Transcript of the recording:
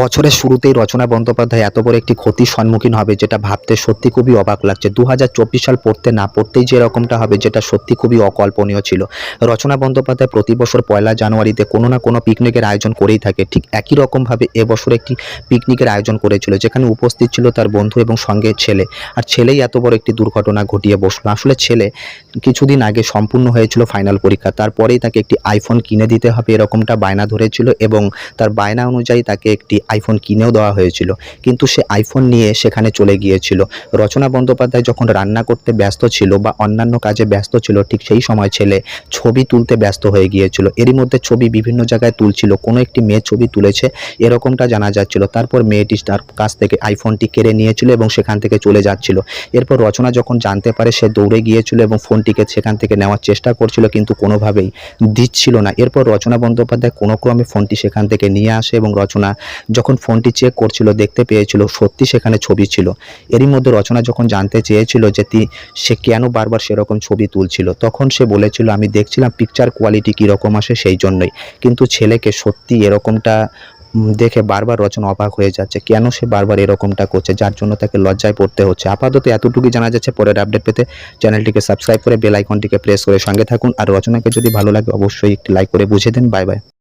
বছরের শুরুতেই রচনা বন্দ্যোপাধ্যায় এত বড় একটি ক্ষতির সম্মুখীন হবে যেটা ভাবতে সত্যি খুবই অবাক লাগছে। দু হাজার চব্বিশ সাল পড়তে না পড়তেই যে এরকমটা হবে যেটা সত্যি খুবই অকল্পনীয় ছিল। রচনা বন্দ্যোপাধ্যায় প্রতি বছর পয়লা জানুয়ারিতে কোনো না কোনো পিকনিকের আয়োজন করেই থাকে। ঠিক একই রকমভাবে এবছর একটি পিকনিকের আয়োজন করেছিল, যেখানে উপস্থিত ছিল তার বন্ধু এবং সঙ্গে ছেলে। আর ছেলেই এত বড় একটি দুর্ঘটনা ঘটিয়ে বসল। আসলে ছেলে কিছুদিন আগে সম্পূর্ণ হয়েছিল ফাইনাল পরীক্ষা। তারপরেই তাকে একটি আইফোন কিনে দিতে হবে, এরকমটা বায়না ধরেছিল এবং তার বায়না অনুযায়ী তাকে একটি আইফোন কিনেও দেওয়া হয়েছিল। কিন্তু সে আইফোন নিয়ে সেখানে চলে গিয়েছিল। রচনা বন্দ্যোপাধ্যায় যখন রান্না করতে ব্যস্ত ছিল বা অন্যান্য কাজে ব্যস্ত ছিল, ঠিক সেই সময় ছেলে ছবি তুলতে ব্যস্ত হয়ে গিয়েছিল। এরই মধ্যে ছবি বিভিন্ন জায়গায় তুলছিল, কোনো একটি মেয়ে ছবি তুলেছে, এরকমটা জানা যাচ্ছিল। তারপর মেয়েটি তার কাছ থেকে আইফোনটি কেড়ে নিয়েছিল এবং সেখান থেকে চলে যাচ্ছিল। এরপর রচনা যখন জানতে পারে, সে দৌড়ে গিয়েছিল এবং ফোনটিকে সেখান থেকে নেওয়ার চেষ্টা করছিল, কিন্তু কোনোভাবেই দিচ্ছিল না। এরপর রচনা বন্দ্যোপাধ্যায় কোনো ক্রমে ফোনটি সেখান থেকে নিয়ে আসে এবং রচনা যখন ফোনটি চেক করছিল, দেখতে পেয়েছিল সত্যি সেখানে ছবি ছিল। এরই মধ্যে রচনা যখন জানতে চেয়েছিল যে সে কেন বারবার সেরকম ছবি তুলছিল, তখন সে বলেছিল, আমি দেখছিলাম পিকচার কোয়ালিটি কীরকম আসে সেই জন্যই। কিন্তু ছেলেকে সত্যি এরকমটা দেখে বারবার রচনা অবাক হয়ে যাচ্ছে। কেন সে বারবার এরকমটা করছে? যার জন্য তাকে লজ্জায় পড়তে হচ্ছে। আপাতত এতটুকুই জানা যাচ্ছে। পরের আপডেট পেতে চ্যানেলটিকে সাবস্ক্রাইব করে বেল আইকনটিকে প্রেস করে সঙ্গে থাকুন। আর রচনাকে যদি ভালো লাগে, অবশ্যই একটি লাইক করে বুঝে দেন। Bye bye